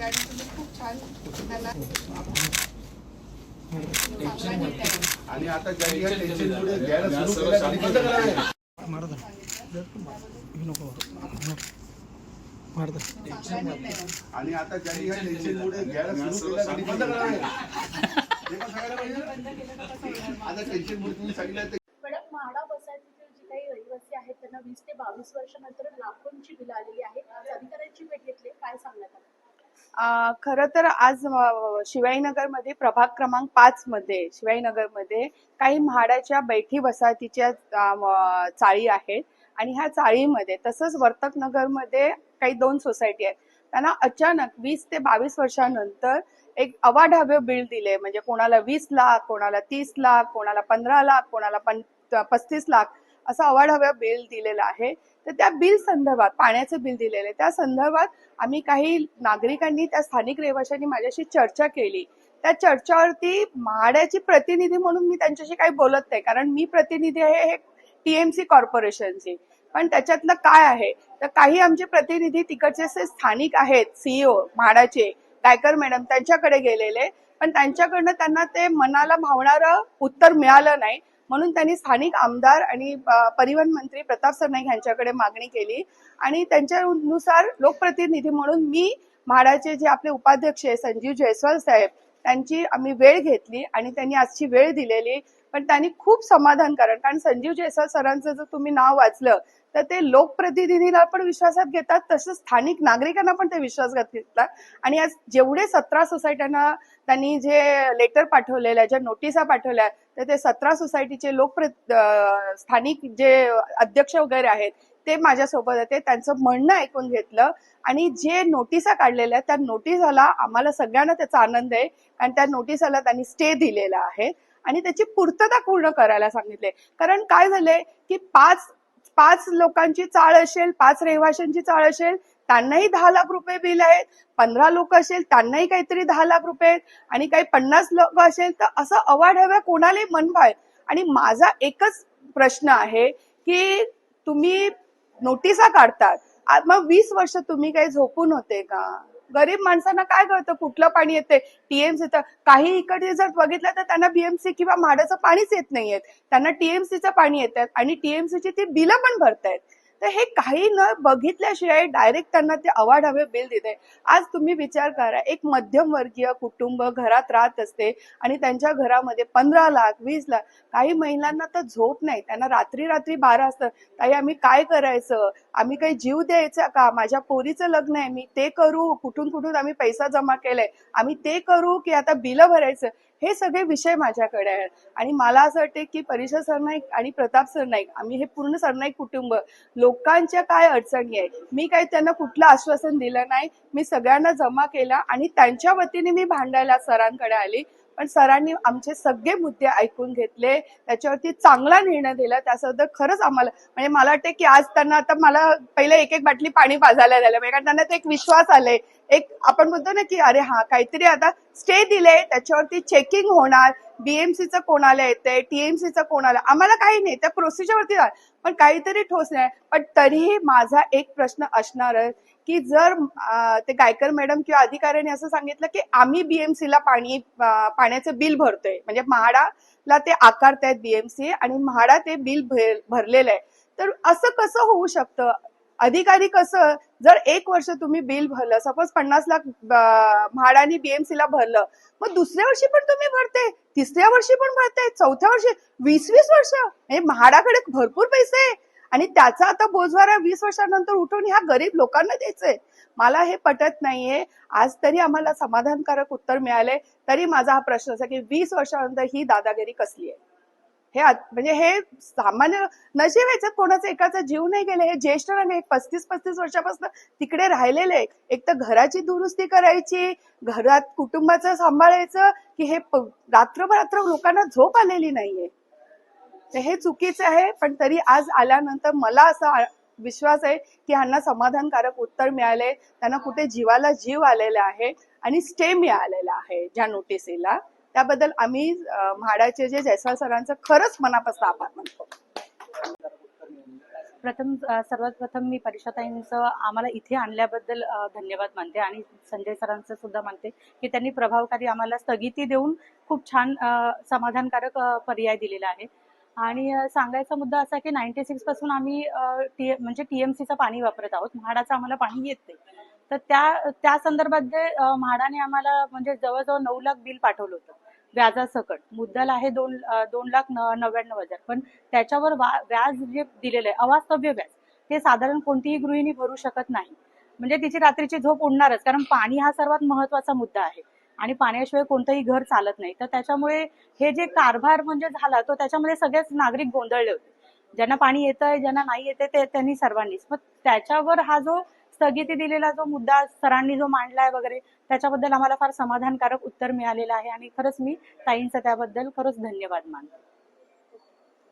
होते आणि तुम्ही खूप छान त्यांना चांगला निर्णय आहे. आणि आता ज्यांनी या टेन्शनमुळे घ्यायला सुरू केलं त्यांनी बंद करावे चांगला निर्णय आहे. आणि आता ज्यांनी या टेन्शनमुळे घ्यायला सुरू केलं त्यांनी बंद करावे हे पण सांगायला पाहिजे आता टेन्शनमुळे तुम्ही सांगितलं ते मॅडम म्हाडा वसाहतीतील जे काही रहिवासी आहेत त्यांना वीस ते बावीस वर्षानंतर लाखोंची बिलं आलेली आहेत आज अधिकाऱ्यांची भेट घेतली काय सांगण्यात आलं अ, खरं तर आज शिवाईनगरमध्ये प्रभाग क्रमांक पाच मध्ये शिवाजीनगरमध्ये काही म्हाडाच्या बैठी वसाहतीच्या चाळी आहेत. आणि ह्या चाळीमध्ये तसंच वर्तक नगरमध्ये काही दोन सोसायटी आहेत. त्यांना अचानक वीस ते बावीस वर्षानंतर एक अवाढव्य बिल दिले. म्हणजे कोणाला वीस लाख कोणाला तीस लाख कोणाला पंधरा लाख कोणाला पं पस्तीस लाख. असं हव्या बिल दिलेलं आहे. तर त्या बिल संदर्भात पाण्याचं बिल दिलेलं आहे. त्या संदर्भात आम्ही काही नागरिकांनी त्या स्थानिक रहिवाशांनी माझ्याशी चर्चा केली. त्या चर्चावरती म्हाड्याची प्रतिनिधी म्हणून मी त्यांच्याशी काही बोलत नाही. कारण मी प्रतिनिधी आहे हे टीएमसी कॉर्पोरेशनची. पण त्याच्यातलं काय आहे? तर काही आमचे प्रतिनिधी तिकडचे जे स्थानिक आहेत सीईओ म्हाडाचे. गायकर मॅडम त्यांच्याकडे गेलेले. पण त्यांच्याकडनं त्यांना ते मनाला भावणारं उत्तर मिळालं नाही. म्हणून त्यांनी स्थानिक आमदार आणि परिवहन मंत्री प्रताप सरनाईक यांच्याकडे मागणी केली. आणि त्यांच्यानुसार लोकप्रतिनिधी म्हणून मी म्हाडाचे जे आपले उपाध्यक्ष आहे संजीव जयस्वाल साहेब त्यांची आम्ही वेळ घेतली आणि त्यांनी आजची वेळ दिलेली. पण त्यांनी खूप समाधान कारण कारण संजीव जयस्वाल सरांचं जर तुम्ही नाव वाचलं तर ते लोकप्रतिनिधीला पण विश्वासात घेतात तसंच स्थानिक नागरिकांना पण ते विश्वासघात घेतात. आणि आज जेवढे सतरा सोसायट्यांना त्यांनी जे लेटर पाठवलेलं आहे ज्या नोटिसा पाठवल्या तर ते सतरा सोसायटीचे लोकप्र स्थानिक जे अध्यक्ष वगैरे आहेत ते माझ्यासोबत होते. त्यांचं म्हणणं ऐकून घेतलं आणि जे नोटिसा काढलेल्या आहेत त्या नोटिसाला आम्हाला सगळ्यांना त्याचा आनंद आहे आणि त्या नोटिसाला त्यांनी स्टे दिलेला आहे. आणि त्याची पूर्तता पूर्ण करायला सांगितले. कारण काय झालंय की पाच पाच लोकांची चाळ असेल पाच रहिवाशांची चाळ असेल त्यांनाही दहा लाख रुपये बिल आहेत. पंधरा लोक असेल त्यांनाही काहीतरी दहा लाख रुपये आहेत. आणि काही पन्नास लोक असेल तर असं अवाढव्या कोणालाही मनवाय. आणि माझा एकच प्रश्न आहे की तुम्ही नोटिसा काढतात. मग वीस वर्ष तुम्ही काही झोपून होते का? गरीब माणसांना काय कळतं? कुठलं पाणी येते? टीएमसीचं काही इकडे जर बघितलं तर त्यांना बीएमसी किंवा म्हाडाचं पाणीच येत नाहीयेत. त्यांना टीएमसीचं पाणी येतात आणि टीएमसीची ती बिलं पण भरतायत. तर हे काही न बघितल्याशिवाय डायरेक्ट त्यांना ते अवाढव्य बिल देते. आज तुम्ही विचार करा एक मध्यमवर्गीय कुटुंब घरात राहत असते आणि त्यांच्या घरामध्ये पंधरा लाख वीस लाख काही महिलांना तर झोप नाही. त्यांना रात्री रात्री बारा असतं. ताई आम्ही काय करायचं? आम्ही काही जीव द्यायचा का? माझ्या पोरीचं लग्न आहे मी ते करू. कुठून कुठून आम्ही पैसा जमा केलाय? आम्ही ते करू की आता बिलं भरायचं? हे सगळे विषय माझ्याकडे आहेत. आणि मला असं वाटते की परिषद सरनाईक आणि प्रताप सरनाईक आम्ही हे पूर्ण सरनाईक कुटुंब लोकांच्या काय अडचणी आहेत मी काही त्यांना कुठलं आश्वासन दिलं नाही. मी सगळ्यांना जमा केला आणि त्यांच्या वतीने मी भांडायला सरांकडे आली. पण सरांनी आमचे सगळे मुद्दे ऐकून घेतले. त्याच्यावरती चांगला निर्णय दिला. त्यासोबत खरंच आम्हाला म्हणजे मला वाटते की आज त्यांना आता मला पहिले एक एक बाटली पाणी पाजायला झालं म्हणजे कारण त्यांना ते एक विश्वास आलाय. एक आपण म्हणतो ना की अरे हा काहीतरी आता स्टे दिले त्याच्यावरती चेकिंग होणार बीएमसीचं कोणाला येते टीएमसीचं कोणाला आम्हाला काही नाही त्या प्रोसिजरवरती पण काहीतरी ठोस नाही. पण तरीही माझा एक प्रश्न असणार आहे की जर ते गायकर मॅडम किंवा अधिकाऱ्यांनी असं सांगितलं की आम्ही बीएमसीला पाणी पाण्याचं बिल भरतोय म्हणजे म्हाडाला ते आकारतायत बीएमसी आणि म्हाडा ते बिल भरलेलं आहे तर असं कसं होऊ शकतं? अधिकाधिक कसं जर एक वर्ष तुम्ही बिल भरलं सपोज पन्नास लाख म्हाडाने बीएमसी ला भरलं मग दुसऱ्या वर्षी पण तुम्ही भरते तिसऱ्या वर्षी पण भरते चौथ्या वर्षी वीस वीस वर्ष. म्हणजे म्हाडाकडे भरपूर पैसे आहे. आणि त्याचा आता बोजवारा वीस वर्षानंतर उठून ह्या गरीब लोकांना द्यायचंय. मला हे पटत नाहीये. आज तरी आम्हाला समाधानकारक उत्तर मिळाले तरी माझा हा प्रश्न असा की वीस वर्षानंतर ही दादागिरी कसली आहे? हे म्हणजे हे सामान्य नशीब याच्यात कोणाचा एकाचा जीव नाही गेले हे ज्येष्ठ एक पस्तीस पस्तीस वर्षापासून तिकडे राहिलेले एक तर घराची दुरुस्ती करायची घरात कुटुंबाचं सांभाळायचं की हे रात्रभर रात्र लोकांना झोप आलेली नाहीये. तर हे चुकीचं आहे पण तरी आज आल्यानंतर मला असा विश्वास आहे की ह्यांना समाधानकारक उत्तर मिळाले त्यांना कुठे जीवाला जीव आलेला आहे आणि स्टे मिळालेला आहे ज्या नोटिसीला त्याबद्दल आम्ही म्हाडाचे जे जयस्वाल सरांचं खरंच मनापासून आभार मानतो. प्रथम सर्वात प्रथम मी परिषदाईंचं आम्हाला इथे आणल्याबद्दल धन्यवाद मानते आणि संजय सरांचं सुद्धा मानते की त्यांनी प्रभावकारी आम्हाला स्थगिती देऊन खूप छान समाधानकारक पर्याय दिलेला आहे. आणि सांगायचा मुद्दा असा की नाईन्टी सिक्सपासून आम्ही म्हणजे टी म्हणजे टीएमसीचं पाणी वापरत आहोत. म्हाडाचं आम्हाला पाणी येत नाही. तर त्या त्या संदर्भात जे म्हाडाने आम्हाला म्हणजे जवळजवळ नऊ लाख बिल पाठवलं होतं. व्याजासकट. मुद्दल आहे दोन दोन लाख नव्याण्णव हजार. पण त्याच्यावर व्याज जे दिलेलं आहे अवास्तव्य व्याज ते साधारण कोणतीही गृहिणी भरू शकत नाही. म्हणजे तिची रात्रीची झोप उडणारच कारण पाणी हा सर्वात महत्त्वाचा मुद्दा आहे. आणि पाण्याशिवाय कोणतंही घर चालत नाही. तर त्याच्यामुळे हे जे कारभार म्हणजे झाला तो त्याच्यामध्ये सगळेच नागरिक गोंधळले होते. ज्यांना पाणी येतंय ज्यांना नाही येते ते त्यांनी सर्वांनीच. मग त्याच्यावर हा जो स्थगिती दिलेला जो मुद्दा सरांनी जो मांडलाय वगैरे त्याच्याबद्दल आम्हाला फार समाधानकारक उत्तर मिळालेलं आहे आणि खरंच मी ताईंचं त्याबद्दल खरंच धन्यवाद मानतो.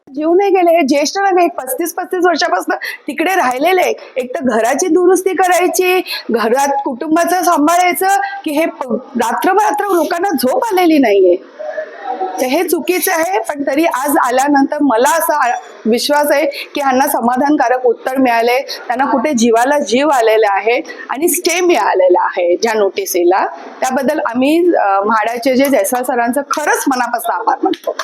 जीव नाही गेले हे ज्येष्ठ नागरिक एक पस्तीस पस्तीस वर्षापासून तिकडे राहिलेले एक तर घराची दुरुस्ती करायची घरात कुटुंबाचं सांभाळायचं की हे रात्रभर रात्र लोकांना झोप आलेली नाहीये. हे चुकीचं आहे पण तरी आज आल्यानंतर मला असा विश्वास आहे की ह्यांना समाधानकारक उत्तर मिळाले त्यांना कुठे जीवाला जीव आलेला आहे आणि स्टे मिळालेला आहे ज्या नोटिसीला त्याबद्दल आम्ही म्हाडाचे जे जयस्वाल सरांचं खरंच मनापासून आभार मानतो.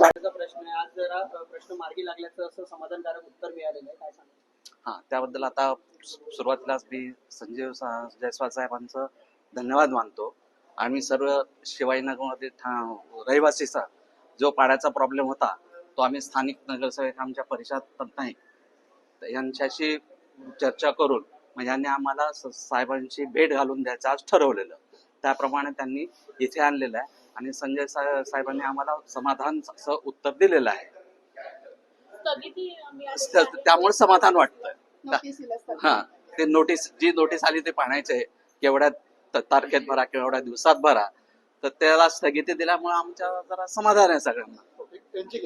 माझा प्रश्न आहे. आज जरा अ, प्रश्न मार्गी लागल्याचं असं समाधानकारक उत्तर मिळालेलं आहे. काय सांगा हा त्याबद्दल आता सुरुवातीलाच मी संजय सा- जयस्वाल साहेबांचं धन्यवाद मानतो. आम्ही सर्व शिवाजीनगरमध्ये ठा- रहिवासीचा जो पाण्याचा प्रॉब्लेम होता तो आम्ही स्थानिक नगरसेवक आमच्या परिषद नाही यांच्याशी चर्चा करून मग यांनी आम्हाला साहेबांची भेट घालून द्यायचं आज ठरवलेलं त्याप्रमाणे त्यांनी इथे आणलेलं आहे आणि संजय साहेबांनी आम्हाला समाधान उत्तर दिलेलं आहे. त्यामुळे समाधान स्थगिती. हा ते नोटीस जी नोटीस आली ते पाण्याचे केवढ्या त- तारखेत भरा केवढ्या दिवसात भरा. तर त्याला स्थगिती दिल्यामुळे आमच्या जरा समाधान आहे सगळ्यांना. त्यांची